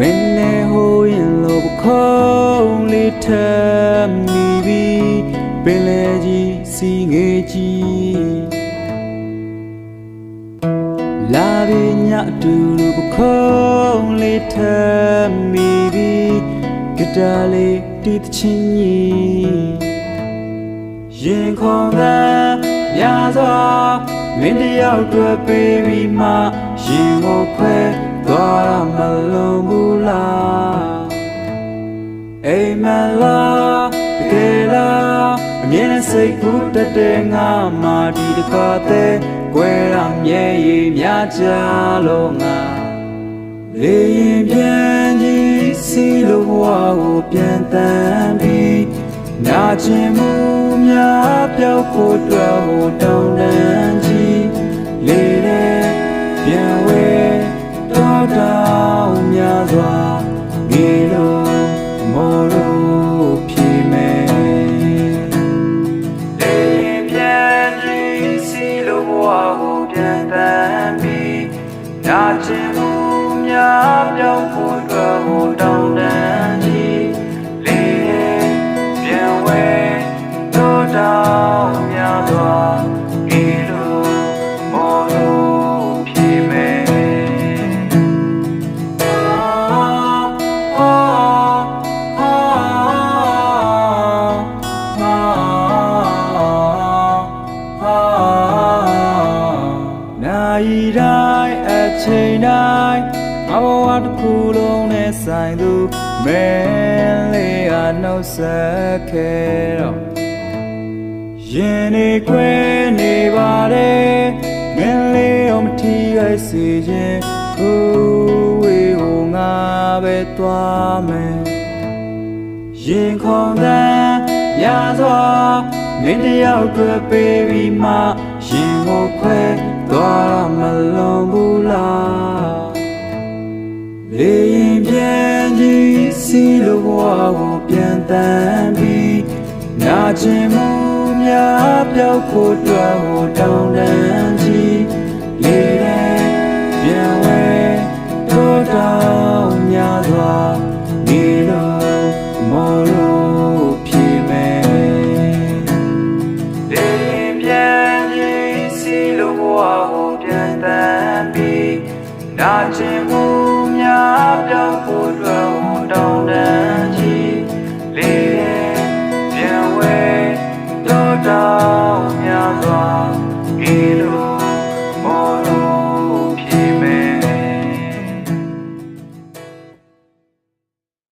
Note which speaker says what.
Speaker 1: မင်းနဲ့ဟိုရင်လို့ခေါင်းလေးထမ်းမိပြီးပင်လေကြီးစီငယ်ကြီးလာပြီညအတူတူပခေါင်းလေးထမ်းမိပြီးဂစ်တာလေးတီးသချင်းကြီးရင်ခေါ်သာရစွာမင်းတယောက်တွေ့ပေးပြီးမှရင်ကိုခွဲ သွားရမလုံးဘူးလားအိမ်မလားတကယ်လားအမြဲတမ်းစိတ်ကူးတက်တဲ့ငါမှဒီတစ်ခါတည်းကွယ်ရမြဲရည်များကြလို့ငါလေရင်ပြန်ကြီးစီလိုဘဝကိုပြန်တမ်းပြီးနာကျင်မှုများပြောက်ဖို့အတွက်ဟိုတောင်းတ ငေလို့မော်လို့ဖြေမယ်လေရင်ပြန်ကြီးစီလိုဘဝကိုပြန်တမ်းပြီးနာကျင်မှုများပြောက်ဖို့အတွက်ဟိုတော တိုင်းအချိန်တိုင်းငါဘဝတစ်ခုလုံးနဲ့ဆိုင်သူမင်းလေးအနှုတ်ဆက်ခဲ့တော့ရင်နေခွဲနေပါတယ်မင်းလေးအောင်မထီရိုက်စေခြင်းဦးဝေဟိုငါပဲသွားမယ်ရင်ခုန်သမ်းရစွာမင်းတယောက်တွေ့ပေးပြီးမှရင်ကိုခွဲသွားရ မလွန်ဘူးလားလေရင်ပြန်ကြီးစီလိုဘဝကိုပြန်တမ်းပြီးနာကျင်မှုများပြောက်ဖို့အတွက်ဟိုတောင်းတန်းကြီးလေတဲ့ပြန် ပြီးနာကျ